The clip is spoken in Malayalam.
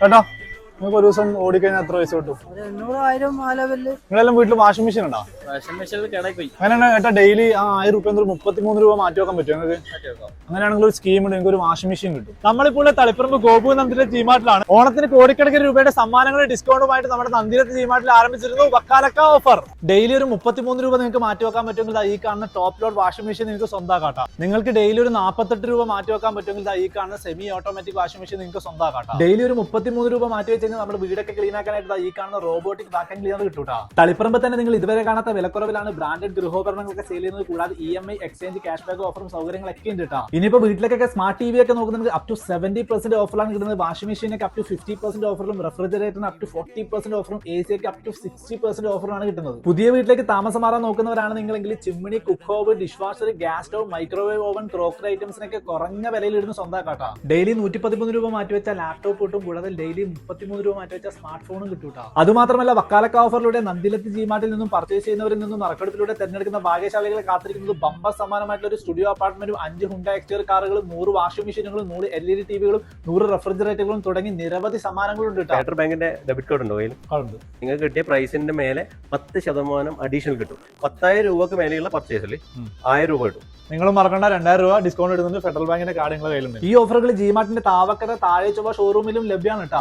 കേട്ടോ? നിങ്ങൾക്ക് ഒരു ദിവസം ഓടിക്കഴിഞ്ഞാൽ എത്ര പൈസ കിട്ടും? നിങ്ങളെല്ലാം വീട്ടിൽ വാഷിംഗ് മെഷീൻ ഉണ്ടോ? അങ്ങനെയാണ് ഏട്ടാ ഡെയിലി ആ ആയിരം റുപ്യ മുപ്പത്തിമൂന്ന് രൂപ മാറ്റി വെക്കാൻ പറ്റും നിങ്ങൾക്ക് അങ്ങനെയാണെങ്കിൽ ഒരു സ്കീം ഉണ്ട് നിങ്ങൾക്ക് ഒരു വാഷിംഗ് മെഷീൻ കിട്ടും. നമ്മളിപ്പോൾ തളിപ്പറമ്പ് ഗോപു നന്ദിയുടെ ജീമാട്ടിലാണ് ഓണത്തിന് കോടിക്കണക്കിന് രൂപയുടെ സമ്മാനങ്ങൾ ഡിസ്കൗണ്ടുമായിട്ട് നമ്മുടെ നന്ദിരത്തെ ജീമാട്ടിൽ ആരംഭിച്ചിരുന്നു. വക്കാലക്ക ഓഫർ ഡെയിലി ഒരു മുപ്പത്തിമൂന്ന് രൂപ നിങ്ങൾക്ക് മാറ്റി വെക്കാൻ പറ്റുമെങ്കിൽ ഈ കാണുന്ന ടോപ്പ് ലോഡ് വാഷിംഗ് മെഷീൻ നിങ്ങൾക്ക് സ്വന്തമാക്കാം നിങ്ങൾക്ക് ഡെയിലി ഒരു നാൽപ്പത്തെട്ട് രൂപ മാറ്റി വെക്കാൻ പറ്റുമെങ്കിൽ ഈ കാണുന്ന സെമി ഓട്ടോമാറ്റിക് വാഷിംഗ് മെഷീൻ നിങ്ങൾക്ക് സ്വന്തമാക്കാം ഡെയിലി ഒരു മുപ്പത്തിമൂന്ന് രൂപ മാറ്റി വെച്ച് കഴിഞ്ഞാൽ നമ്മുടെ വീടൊക്കെ ക്ലീൻ ആക്കാനായിട്ട് ഈ കാണുന്ന റോബോട്ടിക് വാക്കം ക്ലീനർ കിട്ടൂട്ടാ. തളിപ്പറമ്പ് തന്നെ നിങ്ങൾ ഇതുവരെ കാണാത്ത വിലക്കുറവിലാണ് ബ്രാൻഡഡ് ഗൃഹോപകരണങ്ങളൊക്കെ സെയിൽ ചെയ്യുന്നത്. കൂടാതെ E M I exchange cash back ഓഫറും സൗകര്യങ്ങളൊക്കെ ഉണ്ട് കേട്ടോ ഇനിയിപ്പോ വീട്ടിലേക്കൊക്കെ സ്മാർട്ട് ടി വി ഒക്കെ നോക്കുന്നുണ്ടെങ്കിൽ അപ് ടു സെവന്റി പെർസെന്റ് ഓഫറാണ് കിട്ടുന്നത്. വാഷിംഗ് മെഷീനൊക്കെ അപ് ടു ഫിഫ്റ്റി പെർസെന്റ് ഓഫറിലും റെഫ്രിജറേറ്ററിന് അപ് ടു ഫോർട്ടി പെർസെന്റ് ഓഫറും എ സി ഒക്കെ അപ് ടു സിക്സ്റ്റി പെർസെന്റ് ഓഫറാണ് കിട്ടുന്നത്. പുതിയ വീട്ടിലേക്ക് താമസം മാറാൻ നോക്കുന്നവരാണ് നിങ്ങളെങ്കിൽ ചിമ്മിണി കുക്ക് ഓവ് dishwasher gas stove microwave oven crockery ഐറ്റംസിനൊക്കെ കുറഞ്ഞ വിലയിൽ ഇടുന്ന കേട്ടോ ഡെയിലി നൂറ്റി പതിമൂന്ന് രൂപ മാറ്റി വെച്ചാൽ ലാപ്ടോപ്പ് കിട്ടും. കൂടാതെ ഡെയിലി മുപ്പത്തിമൂന്ന് രൂപ മാറ്റി വെച്ചാൽ സ്മാർട്ട് ഫോണും കിട്ടൂട്ടോ. അതുമാത്രമല്ല വക്കാലക്ക ഓഫറിലൂടെ നന്ദിലത്ത് ജിമാർട്ടിൽ നിന്നും പർച്ചേസ് ചെയ്യുന്നവരിൽ നിന്നും നറുക്കെടുപ്പിലൂടെ തെരഞ്ഞെടുക്കുന്ന ഭാഗ്യശാലികളെ കാത്തിരിക്കുന്നത് ബമ്പർ സമാനമായിട്ടുള്ള ഒരു സ്റ്റുഡിയോ അപ്പാർട്ട്മെന്റും അഞ്ച് ഹുണ്ട എക്സ്റ്റീരിയർ കാറുകളും നൂറ് വാഷിംഗ് മെഷീനുകളും നൂറ് എൽ ഇ ഡി ടിവികളും നൂറ് റെഫ്രിജറേറ്ററുകളും തുടങ്ങി നിരവധി സമ്മാനങ്ങളുണ്ട് ഉണ്ട് ഫെഡറൽ ബാങ്കിന്റെ ഡെബിറ്റ് കാർഡ് ഉണ്ടോ കയ്യിൽ. നിങ്ങൾക്ക് കിട്ടിയ പ്രൈസിന്റെ മേലെ പത്ത് ശതമാനം അഡീഷണൽ കിട്ടും. പത്തായിരം രൂപക്ക് മേലെയുള്ള പർച്ചേസിൽ. ആയിരം രൂപ കിട്ടും. നിങ്ങൾ മറക്കണ്ട രണ്ടായിരം രൂപ ഡിസ്കൗണ്ട് എടുക്കുന്നത് ഫെഡറൽ ബാങ്കിന്റെ കാർഡ് നിങ്ങളുടെ കയ്യിലുണ്ട്. ഈ ഓഫറുകൾ ജിമാർട്ടിന്റെ താവക്കര താഴെ ചൊവ്വ ഷോറൂമിലും ലഭ്യമാണ് കേട്ടോ.